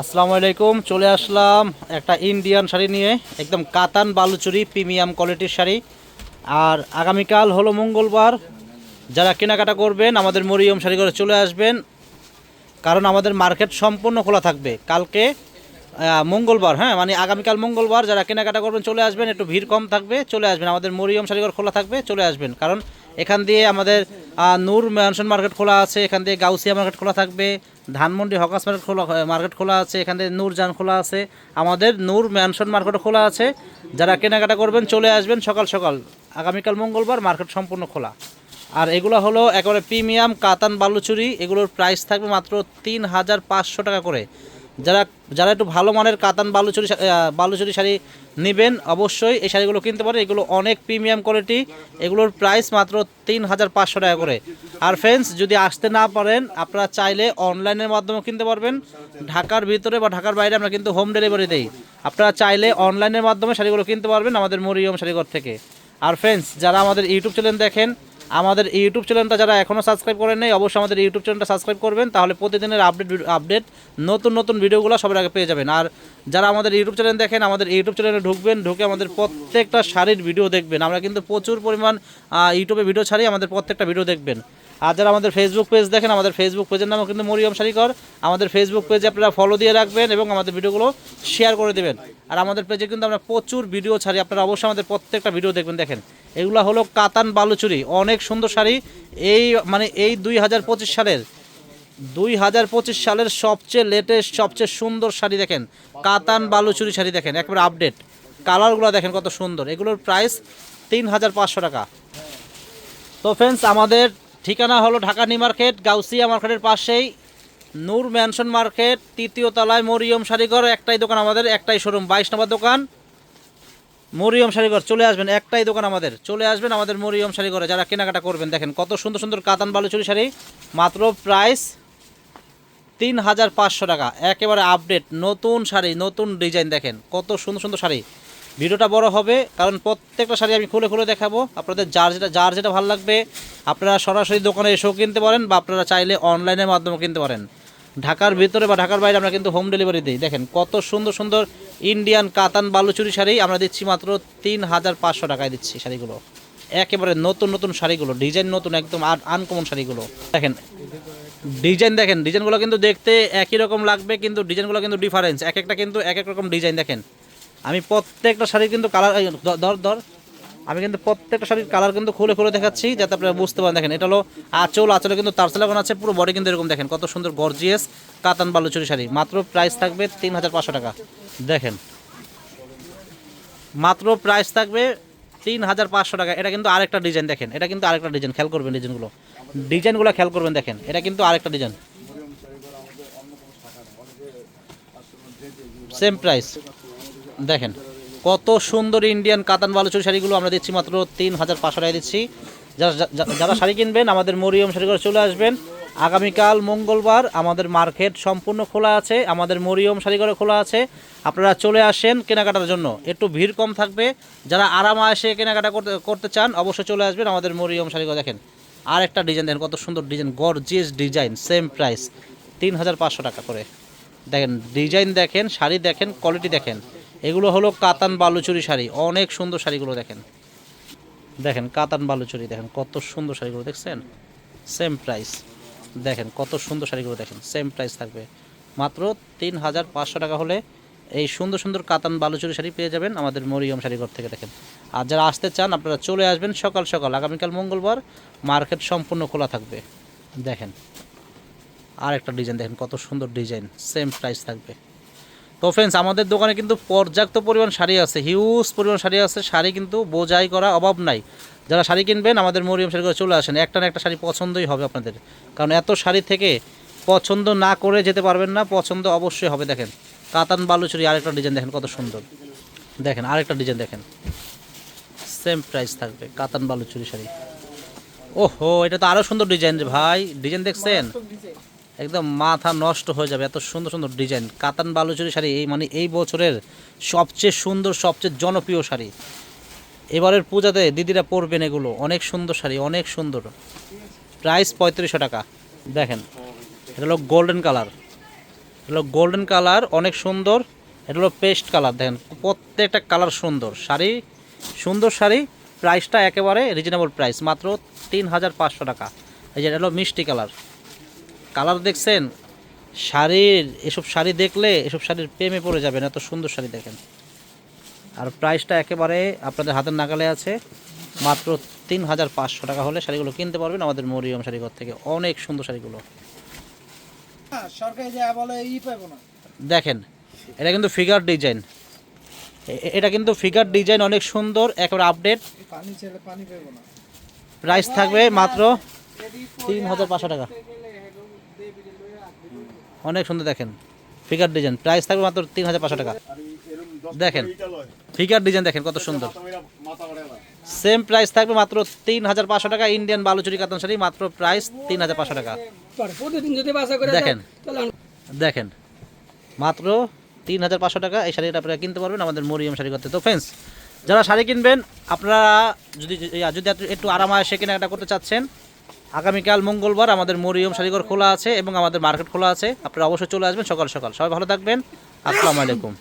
আসসালামু আলাইকুম, চলে আসলাম একটা ইন্ডিয়ান শাড়ি নিয়ে, একদম কাতান বালুচুরি প্রিমিয়াম কোয়ালিটির শাড়ি। আর আগামীকাল হলো মঙ্গলবার, যারা কেনাকাটা করবেন, আমাদের মরিয়ম শাড়ি করে চলে আসবেন, কারণ আমাদের মার্কেট সম্পূর্ণ খোলা থাকবে। কালকে মঙ্গলবার হ্যাঁ মানে আগামীকাল মঙ্গলবার যারা কেনাকাটা করবেন, চলে আসবেন, একটু ভিড় কম থাকবে, চলে আসবেন। আমাদের মরিয়ম শাড়িঘর খোলা থাকবে, চলে আসবেন। কারণ এখান দিয়ে আমাদের নূর ম্যানশন মার্কেট খোলা আছে, এখান দিয়ে গাউসিয়া মার্কেট খোলা থাকবে, ধানমন্ডি হকাস মার্কেট খোলা মার্কেট খোলা আছে, এখান দিয়ে নূরজান খোলা আছে, আমাদের নূর ম্যানশন মার্কেট খোলা আছে, যারা কেনাকাটা করবেন চলে আসবেন সকাল সকাল, আগামীকাল মঙ্গলবার মার্কেট সম্পূর্ণ খোলা। আর এগুলো হলো একেবারে প্রিমিয়াম কাতান বালুচুরি, এগুলোর প্রাইস থাকবে মাত্র তিন হাজার পাঁচশো টাকা করে। যারা যারা একটু ভালো মানের কাতান বালুচুরি বালুচুরি শাড়ি নেবেন, অবশ্যই এই শাড়িগুলো কিনতে পারেন। এগুলো অনেক প্রিমিয়াম কোয়ালিটি এগুলোর প্রাইস মাত্র তিন হাজার পাঁচশো টাকা করে। আর ফ্রেন্ডস যদি আসতে না পারেন, আপনারা চাইলে অনলাইনের মাধ্যমে কিনতে পারবেন। ঢাকার ভিতরে বা ঢাকার বাইরে আমরা কিন্তু হোম ডেলিভারি দিই। আপনারা চাইলে অনলাইনের মাধ্যমে শাড়িগুলো কিনতে পারবেন আমাদের মরিয়ম শাড়িঘর থেকে। আর ফ্রেন্ডস যারা আমাদের ইউটিউব চ্যানেল দেখেন আমাদের ইউটিউব চ্যানেলটা যারা এখনও সাবস্ক্রাইব করেন নাই, অবশ্যই আমাদের ইউটিউব চ্যানেলটা সাবস্ক্রাইব করবেন, তাহলে প্রতিদিনের আপডেট আপডেট, নতুন নতুন ভিডিওগুলো সবার আগে পেয়ে যাবেন। আর যারা আমাদের ইউটিউব চ্যানেল দেখেন, আমাদের ইউটিউব চ্যানেলে ঢুকবেন, ঢুকে আমাদের প্রত্যেকটা শাড়ির ভিডিও দেখবেন। আমরা কিন্তু প্রচুর পরিমাণ ইউটিউবে ভিডিও ছাড়ি, আমাদের প্রত্যেকটা ভিডিও দেখবেন। আর যারা আমাদের ফেসবুক পেজ দেখেন, আমাদের ফেসবুক পেজের নামও কিন্তু মরিয়ম শাড়িকর আমাদের ফেসবুক পেজে আপনারা ফলো দিয়ে রাখবেন এবং আমাদের ভিডিওগুলো শেয়ার করে দেবেন। আর আমাদের পেজে কিন্তু আমরা প্রচুর ভিডিও ছাড়ি, আপনারা অবশ্যই আমাদের প্রত্যেকটা ভিডিও দেখবেন, দেখেন। এগুলো হলো কাতান বালুচুরি, অনেক সুন্দর শাড়ি। এই মানে এই দুই হাজার পঁচিশ সালের, দুই হাজার পঁচিশ সালের সবচেয়ে লেটেস্ট সবচেয়ে সুন্দর শাড়ি দেখেন। কাতান বালুচুরি শাড়ি দেখেন, একবারে আপডেট কালারগুলো দেখেন কত সুন্দর। এগুলোর প্রাইস তিন হাজার পাঁচশো টাকা। তো ফ্রেন্ডস আমাদের ঠিকানা হলো ঢাকা নিউ মার্কেট, গাউসিয়া মার্কেটের পাশেই নূর ম্যানশন মার্কেট, তৃতীয় তলায় মরিয়ম শাড়িঘর একটাই দোকান আমাদের, একটাই শোরুম বাইশ নম্বর দোকান। মরিয়ম শাড়িঘর চলে আসবেন, একটাই দোকান আমাদের। চলে আসবেন আমাদের মরিয়ম শাড়িঘরে যারা কেনাকাটা করবেন। দেখেন কত সুন্দর সুন্দর কাতান বালুচুরি শাড়ি, মাত্র প্রাইস তিন হাজার পাঁচশো টাকা। একেবারে আপডেট নতুন শাড়ি, নতুন ডিজাইন দেখেন কত সুন্দর সুন্দর শাড়ি। ভিডিওটা বড় হবে, কারণ প্রত্যেকটা শাড়ি আমি খুলে খুলে দেখাবো। আপনাদের যার যেটা যার যেটা ভালো লাগবে, আপনারা সরাসরি দোকানে এসেও কিনতে পারেন বা আপনারা চাইলে অনলাইনের মাধ্যমে কিনতে পারেন। ঢাকার ভিতরে বা ঢাকার বাইরে আমরা কিন্তু হোম ডেলিভারি দিই। দেখেন, কত সুন্দর সুন্দর ইন্ডিয়ান কাতান বালুচুরি শাড়ি আমরা দিচ্ছি মাত্র তিন হাজার পাঁচশো টাকায় দিচ্ছি শাড়িগুলো। একেবারে নতুন নতুন শাড়িগুলো ডিজাইন নতুন, একদম আর আনকমন শাড়িগুলো। দেখেন ডিজাইন দেখেন ডিজাইনগুলো কিন্তু দেখতে একই রকম লাগবে, কিন্তু ডিজাইনগুলো কিন্তু ডিফারেন্স এক একটা কিন্তু এক এক রকম ডিজাইন দেখেন। আমি প্রত্যেকটা শাড়ির কিন্তু কালার ধর ধর আমি কিন্তু প্রত্যেকটা শাড়ির কালার কিন্তু খুলে খুলে দেখাচ্ছি, যাতে আপনারা বুঝতে পারেন। দেখেন, এটা হলো আঁচল, আঁচলে কিন্তু তারসেলা লাগানো আছে, পুরো বডি কিন্তু এরকম দেখেন, কত সুন্দর গর্জিয়াস কাতান বালুচুরি শাড়ি। মাত্র প্রাইস থাকবে তিন হাজার পাঁচশো টাকা। দেখেন, মাত্র প্রাইস থাকবে তিন হাজার পাঁচশো টাকা। এটা কিন্তু আরেকটা ডিজাইন দেখেন, এটা কিন্তু আরেকটা ডিজাইন খেয়াল করবেন ডিজাইনগুলো ডিজাইনগুলো খেয়াল করবেন, দেখেন, এটা কিন্তু আরেকটা ডিজাইন সেম প্রাইস দেখেন, কত সুন্দর ইন্ডিয়ান কাতান বালুচুরি শাড়িগুলো আমরা দিচ্ছি মাত্র তিন হাজার পাঁচশো টাকা দিচ্ছি। যারা যারা শাড়ি কিনবেন, আমাদের মরিয়ম শাড়ি করে চলে আসবেন। আগামীকাল মঙ্গলবার আমাদের মার্কেট সম্পূর্ণ খোলা আছে, আমাদের মরিয়ম শাড়ি করে খোলা আছে। আপনারা চলে আসেন কেনাকাটার জন্য। একটু ভিড় কম থাকবে। যারা আরাম আসে কেনাকাটা করতে করতে চান, অবশ্যই চলে আসবেন আমাদের মরিয়ম শাড়ি করে দেখেন আর একটা ডিজাইন দেখেন কত সুন্দর design gorgeous design same price তিন হাজার পাঁচশো টাকা করে। দেখেন ডিজাইন দেখেন, শাড়ি দেখেন কোয়ালিটি দেখেন। এগুলো হলো কাতান বালুচুরি শাড়ি। অনেক সুন্দর শাড়িগুলো দেখেন। দেখেন, কাতান বালুচুরি দেখেন, কত সুন্দর শাড়িগুলো দেখছেন? সেম প্রাইস দেখেন, কত সুন্দর শাড়িগুলো দেখেন সেম প্রাইস থাকবে। মাত্র তিন হাজার পাঁচশো টাকা হলে এই সুন্দর সুন্দর কাতান বালুচুরি শাড়ি পেয়ে যাবেন আমাদের মরিয়ম শাড়িঘর থেকে দেখেন। আর যারা আসতে চান, আপনারা চলে আসবেন সকাল সকাল। আগামীকাল মঙ্গলবার মার্কেট সম্পূর্ণ খোলা থাকবে। দেখেন আর একটা ডিজাইন দেখেন কত সুন্দর ডিজাইন সেম প্রাইস থাকবে। তো ফ্রেন্ডস আমাদের দোকানে কিন্তু পর্যাপ্ত পরিমাণ শাড়ি আছে হিউজ পরিমাণ শাড়ি আছে, শাড়ি কিন্তু বোঝাই করা অভাব নাই। যারা শাড়ি কিনবেন, আমাদের মরিয়ম শাড়ি করে চলে আসেন, একটা না একটা শাড়ি পছন্দই হবে আপনাদের। কারণ এত শাড়ি থেকে পছন্দ না করে যেতে পারবেন না, পছন্দ অবশ্যই হবে, দেখেন। কাতান বালুচুরি, আরেকটা ডিজাইন দেখেন, কত সুন্দর। দেখেন, আরেকটা ডিজাইন দেখেন। সেম প্রাইস থাকবে, কাতান বালুচুরি শাড়ি। ওহো, এটা তো আরও সুন্দর ডিজাইন ভাই। ডিজাইন দেখছেন? একদম মাথা নষ্ট হয়ে যাবে, এত সুন্দর সুন্দর ডিজাইন। কাতান বালুচুরি শাড়ি, এই মানে এই বছরের সবচেয়ে সুন্দর, সবচেয়ে জনপ্রিয় শাড়ি। এবারের পূজাতে দিদিরা পরবেন এগুলো। অনেক সুন্দর শাড়ি, অনেক সুন্দর। প্রাইস পঁয়ত্রিশশো টাকা। দেখেন, এটা হলো গোল্ডেন কালার এটা হলো গোল্ডেন কালার অনেক সুন্দর। এটা হলো পেস্ট কালার দেখেন, প্রত্যেকটা কালার সুন্দর। শাড়ি সুন্দর শাড়ি প্রাইসটা একেবারে রিজনেবল প্রাইস মাত্র তিন হাজার পাঁচশো টাকা। এই যে, এটা হলো মিষ্টি কালার কালার দেখছেন? শাড়ির এসব শাড়ি দেখলে এসব শাড়ির প্রেমে পড়ে যাবেন এত সুন্দর শাড়ি দেখেন। আর প্রাইসটা একেবারে আপনাদের হাতের নাগালে আছে। মাত্র তিন হাজার পাঁচশো টাকা হলে শাড়িগুলো কিনতে পারবেন আমাদের মরিয়ম শাড়িঘর থেকে। অনেক সুন্দর শাড়িগুলো। হ্যাঁ, দেখেন এটা কিন্তু ফিগার ডিজাইন এটা কিন্তু ফিগার ডিজাইন অনেক সুন্দর একেবারে আপডেট প্রাইস থাকবে মাত্র তিন হাজার পাঁচশো টাকা। অনেক সুন্দর দেখেন। ফিগার ডিজাইন প্রাইস থাকবে মাত্র তিন হাজার পাঁচশো টাকা। দেখেন ফিগার ডিজাইন দেখেন কত সুন্দর। সেম প্রাইস থাকবে মাত্র তিন হাজার পাঁচশো টাকা ইন্ডিয়ান বালুচুরি কাতান শাড়ি মাত্র প্রাইস তিন হাজার পাঁচশো টাকা। দেখেন দেখেন মাত্র তিন হাজার পাঁচশো টাকা এই শাড়িটা আপনারা কিনতে পারবেন আমাদের মরিয়ম শাড়ি করতে। তো ফ্রেন্ডস যারা শাড়ি কিনবেন আপনারা যদি যদি একটু- একটু আরামায়েসে কেনাকাটা করতে চাচ্ছেন আগামীকাল মঙ্গলবার আমাদের মরিয়ম শাড়িঘর খোলা আছে এবং আমাদের মার্কেট খোলা আছে। আপনারা অবশ্যই চলে আসবেন সকাল সকাল। সবাই ভালো থাকবেন। আসসালামু আলাইকুম।